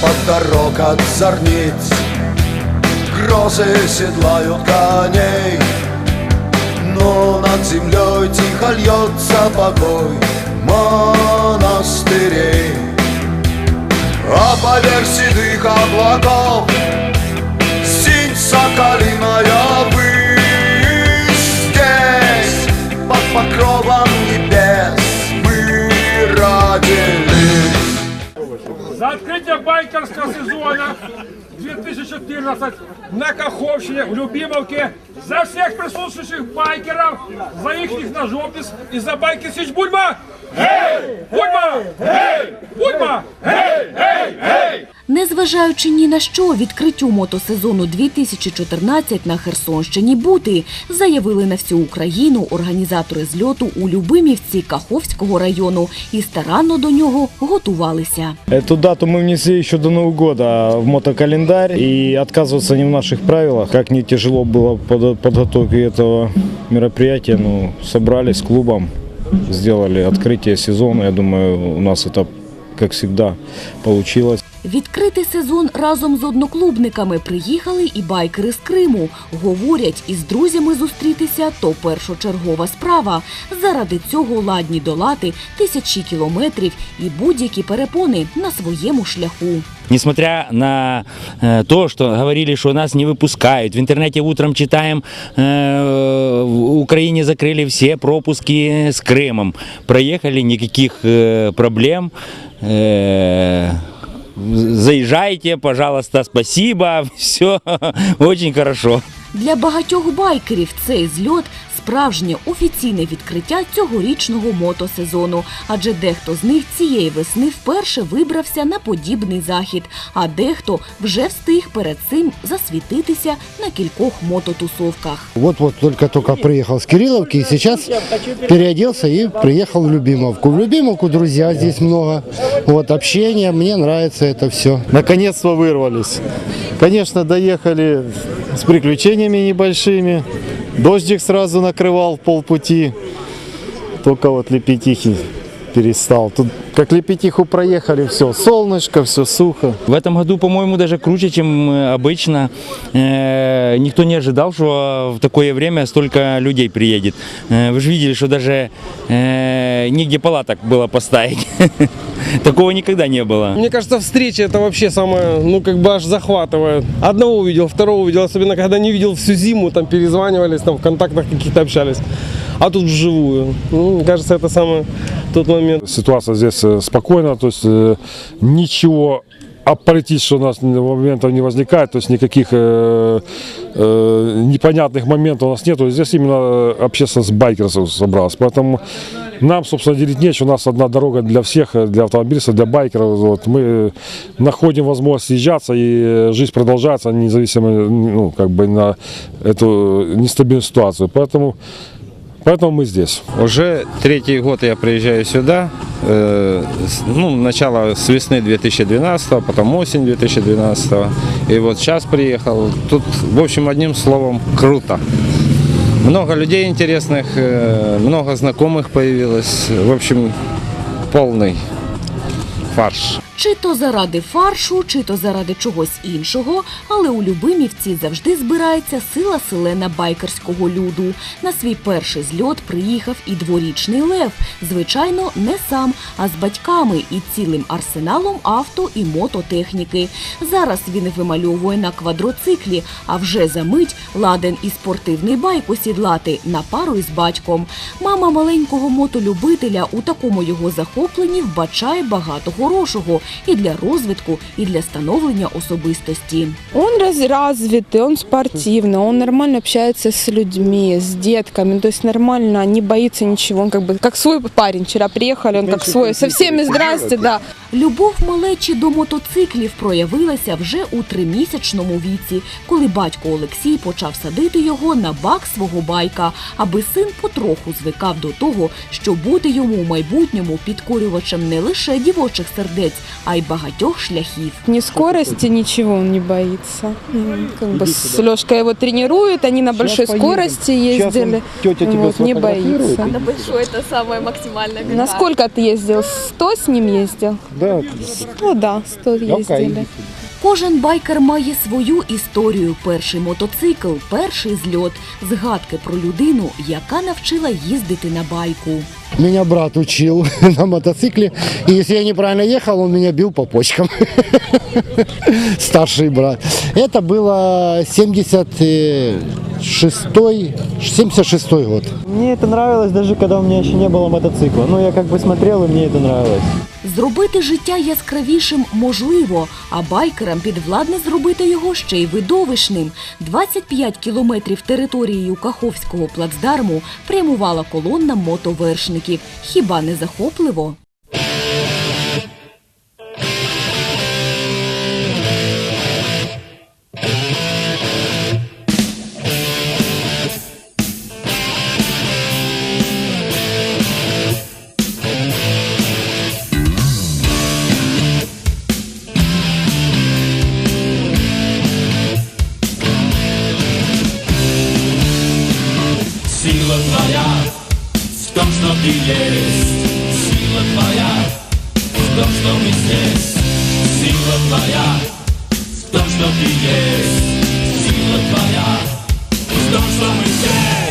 под дорог от зорниц. Грозы седлают коней Но над землей тихо льется покой монастырей. А поверх седых облаков Синь соколиная высь 2014 на Каховщине в Любимовке за всех присутствующих байкеров, за их ножопис и за байки Сич Бульба! Гей! Бульба! Гей! Бульба! Гей! Гей! Гей! Незважаючи ні на що, відкриттю мотосезону 2014 на Херсонщині бути, заявили на всю Україну організатори зльоту у Любимівці Каховського району і старанно до нього готувалися. Эту дату мы внесли еще до Нового года в мотокалендарь и отказываться не в наших правилах. Как не тяжело было под подготовке этого мероприятия, ну, собрались с клубом, сделали открытие сезона. Я думаю, у нас это, как всегда, получилось. Відкрити сезон разом з одноклубниками приїхали і байкери з Криму. Говорять, із друзями зустрітися то першочергова справа. Заради цього ладні долати тисячі кілометрів і будь-які перепони на своєму шляху. Несмотря на э, то, что говорили, что нас не выпускают, в интернете утром читаем, э, в Украине закрыли все пропуски с Крымом. Проехали, никаких э, проблем. Э, заезжайте, пожалуйста, спасибо, все очень хорошо. Для багатьох байкерів цей зльот справжнє офіційне відкриття цьогорічного мотосезону, адже дехто з них цієї весни вперше вибрався на подібний захід, а дехто вже встиг перед цим засвітитися на кількох мототусовках. Вот-вот только-только приехал с Кирилловки и сейчас переоделся и приехал в Любимовку. В Любимовку друзья здесь много. Вот общение, мне нравится это все. Наконец-то вырвались. Конечно, доехали с приключениями небольшими. Дождик сразу накрывал полпути. Только вот Лепетихи перестал. Тут как Лепетиху проехали, все, солнышко, все сухо. В этом году, по-моему, даже круче, чем э, обычно. Э, Никто не ожидал, что в такое время столько людей приедет. Э, Вы же видели, что даже э, нигде палаток было поставить. Такого никогда не было. Мне кажется, встреча это вообще самое, ну как бы аж захватывает. Одного увидел, второго увидел, особенно когда не видел всю зиму, там перезванивались, там в контактах каких-то общались. А тут вживую. Ну, мне кажется, это самый тот момент. Ситуация здесь э, спокойна, то есть э, ничего аполитичного у нас моментов не возникает, то есть никаких э, э, непонятных моментов у нас нет. Здесь именно общественность байкеров собралась. Поэтому нам, собственно, делить нечего. У нас одна дорога для всех, э, для автомобилистов, для байкеров. Вот. Мы э, находим возможность съезжаться, и э, жизнь продолжается, независимо ну, как бы на эту нестабильную ситуацию. Поэтому, поэтому мы здесь. Уже третий год я приезжаю сюда. Ну, начало с весны 2012, потом осень 2012. И вот сейчас приехал. Тут, в общем, одним словом, круто. Много людей интересных, э, много знакомых появилось. В общем, полный фарш. Чи то заради фаршу, чи то заради чогось іншого, але у Любимівці завжди збирається сила селена байкерського люду. На свій перший зльот приїхав і дворічний Лев. Звичайно, не сам, а з батьками і цілим арсеналом авто і мототехніки. Зараз він вимальовує на квадроциклі, а вже за мить ладен і спортивний байк осідлати на пару із батьком. Мама маленького мотолюбителя у такому його захопленні вбачає багато хорошого і для розвитку, і для становлення особистості. Он раз, развитый, он спортивный, он нормально общается с людьми, с детками, то есть нормально, не боится ничего. Он как бы как свой парень. Вчера приехали, он как свой. Со всеми здрасте, да. Любов малечі до мотоциклів проявилася вже у тримісячному віці, коли батько Олексій почав садити його на бак свого байка, аби син потроху звикав до того, що бути йому у майбутньому підкорювачем не лише дівочих сердець, а й багатьох шляхів. Ни скорости, ничего он не боится. М, Как бы с Лешкой его тренируют, они на большой скорости ездили. тетя тебя Вот, не сфотографирует. боится. На большой это самое максимальное. На сколько ты ездил? 100 с ним ездил? Да, Ну да, сто ездили. Кожен байкер має свою історію. Перший мотоцикл, перший зльот, згадки про людину, яка навчила їздити на байку. Меня брат учил на мотоцикле, и если я неправильно ехал, он меня бил по почкам. Старший брат. Это было 76 76 год. Мне это нравилось, даже когда у меня еще не было мотоцикла. Ну, я как бы смотрел, и мне это нравилось. Зробити життя яскравішим можливо, а байкерам підвладне зробити його ще й видовищним. 25 кілометрів територією Каховського плацдарму прямувала колонна мотовершників. Хіба не захопливо? w to, co Ty jest Siła Twoja w to, co mi jest Siła Twoja w to, co Ty jest Siła Twoja w to, co mi jest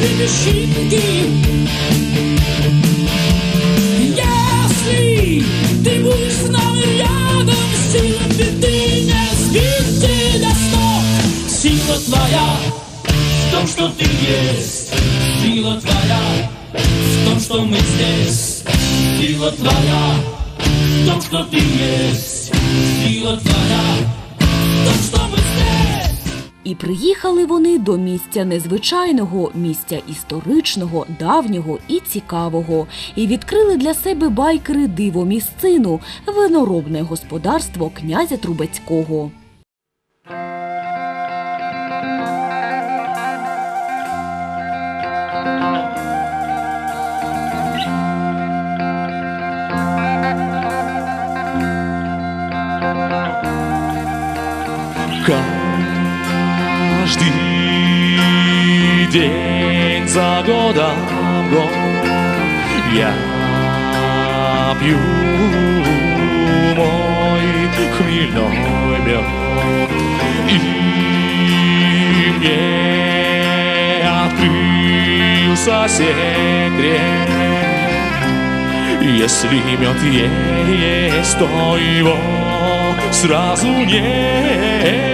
больше песчинки Если ты будешь с нами рядом Сила беды не сбить тебя с ног Сила твоя в том, что ты есть Сила твоя в том, что мы здесь Сила твоя в том, что ты есть Сила твоя і приїхали вони до місця незвичайного, місця історичного, давнього і цікавого. І відкрили для себе байкери диво місцину, виноробне господарство князя Трубецького. День за годом год я пью мой хмельной мед. И мне открылся секрет. Если мед есть, то его сразу нет.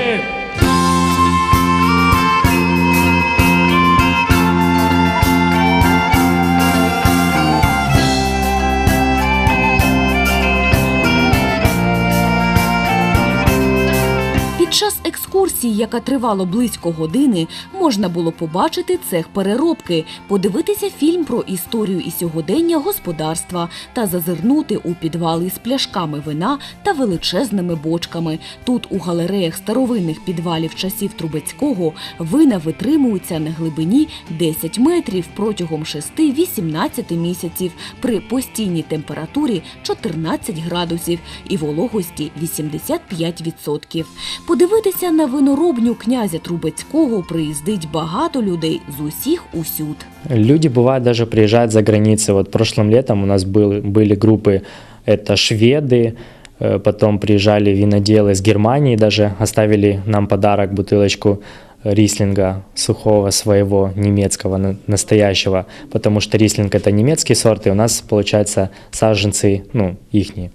Яка тривала близько години, можна було побачити цех переробки, подивитися фільм про історію і сьогодення господарства та зазирнути у підвали з пляшками вина та величезними бочками. Тут у галереях старовинних підвалів часів Трубецького вина витримуються на глибині 10 метрів протягом 6-18 місяців при постійній температурі 14 градусів і вологості 85%. Подивитися на виноробню князя Трубецького приїздить багато людей з усіх усюд. Люди, бывает, даже приезжают за границей. Вот прошлым летом у нас был, были группы, это шведы, э, потом приезжали виноделы из Германии, даже оставили нам подарок, бутылочку рислинга сухого своего, немецкого, на- настоящего, потому что рислинг это немецкий сорт, и у нас, получается, саженцы, ну, ихние.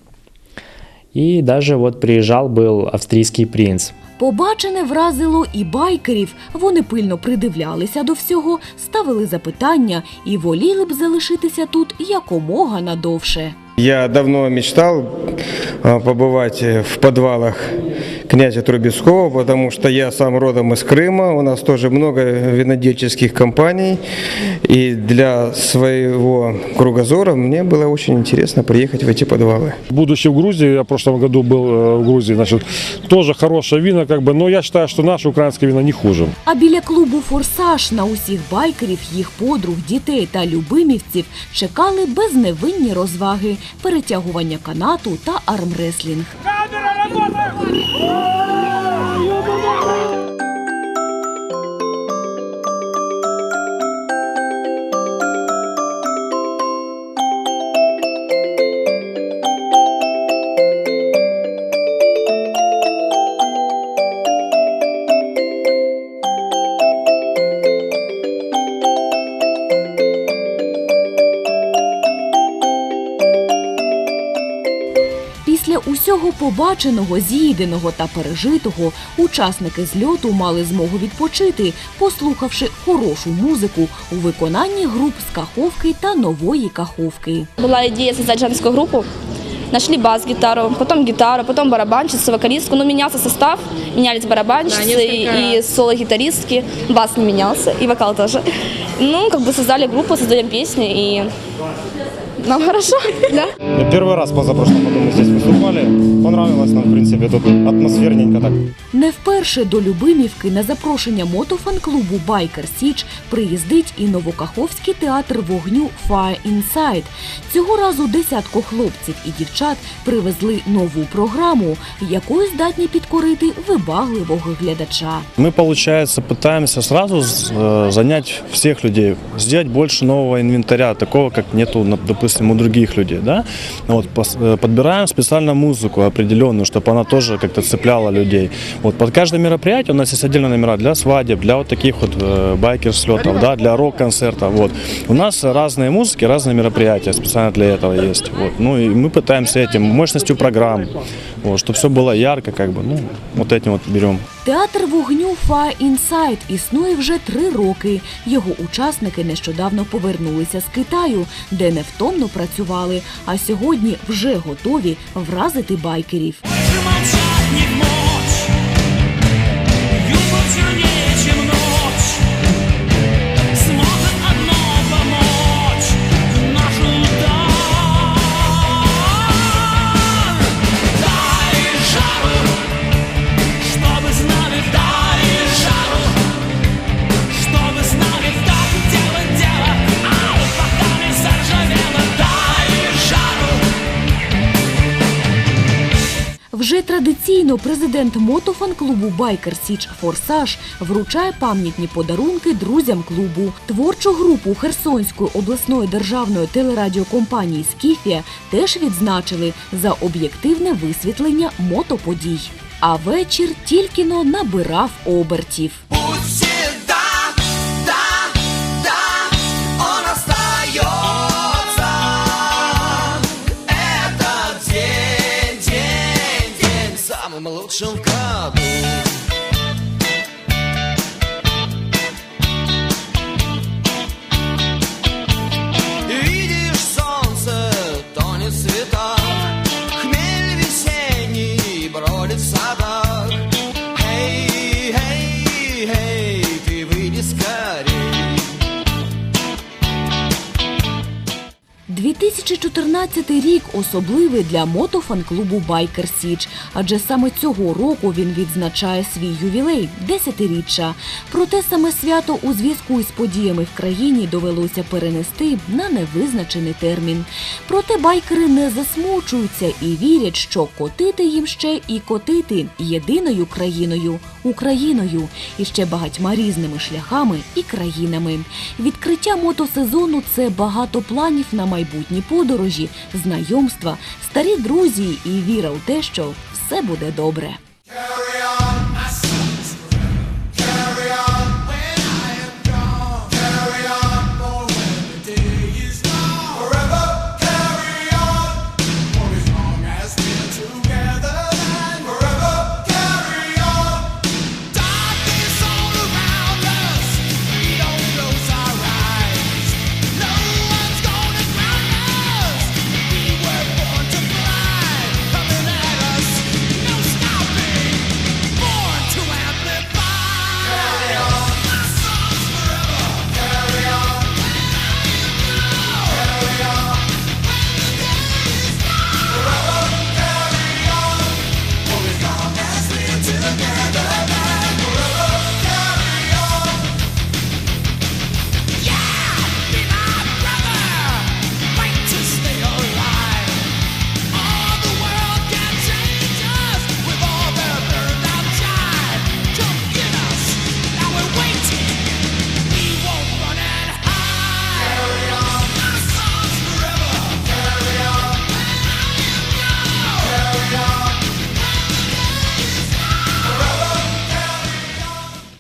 И даже вот приезжал был австрийский принц. Побачене вразило і байкерів. Вони пильно придивлялися до всього, ставили запитання і воліли б залишитися тут якомога надовше. Я давно мечтал а, побывать э, в подвалах князя Трубецкого, потому что я сам родом из Крыма, у нас тоже много винодельческих компаний, и для своего кругозора мне было очень интересно приехать в эти подвалы. Будучи в Грузии, я в прошлом году был э, в Грузии, значит, тоже хорошее вино, как бы, но я считаю, что наше украинское вино не хуже. А біля клубу Форсаж на усіх байкерів, їх подруг, дітей та любимівців чекали безневинні розваги, перетягування канату та армреслінг. Після побаченого, з'їденого та пережитого, учасники зльоту мали змогу відпочити, послухавши хорошу музику у виконанні груп з Каховки та Нової Каховки. Была идея создать женскую группу. Нашли бас-гитару, потом гитару, потом барабанщицу, вокалистку. Ну, менялся состав, менялись барабанщицы и соло-гитаристки. Бас не менялся, и вокал тоже. Ну, как бы создали группу, создаем песни, и нам хорошо, да. Первый раз позапрошлом году мы здесь выступали. Понравилось нам, в принципе, тут атмосферненько так. Не вперше до Любимівки на запрошення мотофан-клубу Байкер Січ приїздить і Новокаховський театр вогню Fire Inside. Цього разу десятку хлопців і дівчат привезли нову програму, якою здатні підкорити вибагливого глядача. Мы, получается, пытаемся сразу э, занять всех людей, сделать больше нового инвентаря, такого, как нету, на- допустим, у других людей, да? Вот, э, подбираем специально музыку определенную, чтобы она тоже как-то цепляла людей. Вот, под каждое мероприятие у нас есть отдельные номера для свадеб, для вот таких вот э, байкер-слетов, да, для рок-концертов, вот. У нас разные музыки, разные мероприятия специально для этого есть, вот. Ну и мы пытаемся этим, мощностью программ, вот, чтобы все было ярко, как бы, ну, вот этим вот берем. Театр вогню Фа Інсайт існує вже три роки. Його учасники нещодавно повернулися з Китаю, де невтомно працювали, а сьогодні вже готові вразити байкерів. молчать Вже традиційно президент мотофан-клубу Байкер Січ Форсаж вручає пам'ятні подарунки друзям клубу. Творчу групу Херсонської обласної державної телерадіокомпанії Скіфія теж відзначили за об'єктивне висвітлення мотоподій. А вечір тільки-но набирав обертів. 2014 рік особливий для мотофан-клубу Байкер Січ, адже саме цього року він відзначає свій ювілей – десятиріччя. Проте саме свято у зв'язку із подіями в країні довелося перенести на невизначений термін. Проте байкери не засмучуються і вірять, що котити їм ще і котити єдиною країною Україною і ще багатьма різними шляхами і країнами. Відкриття мотосезону це багато планів на майбутні подорожі, знайомства, старі друзі і віра у те, що все буде добре.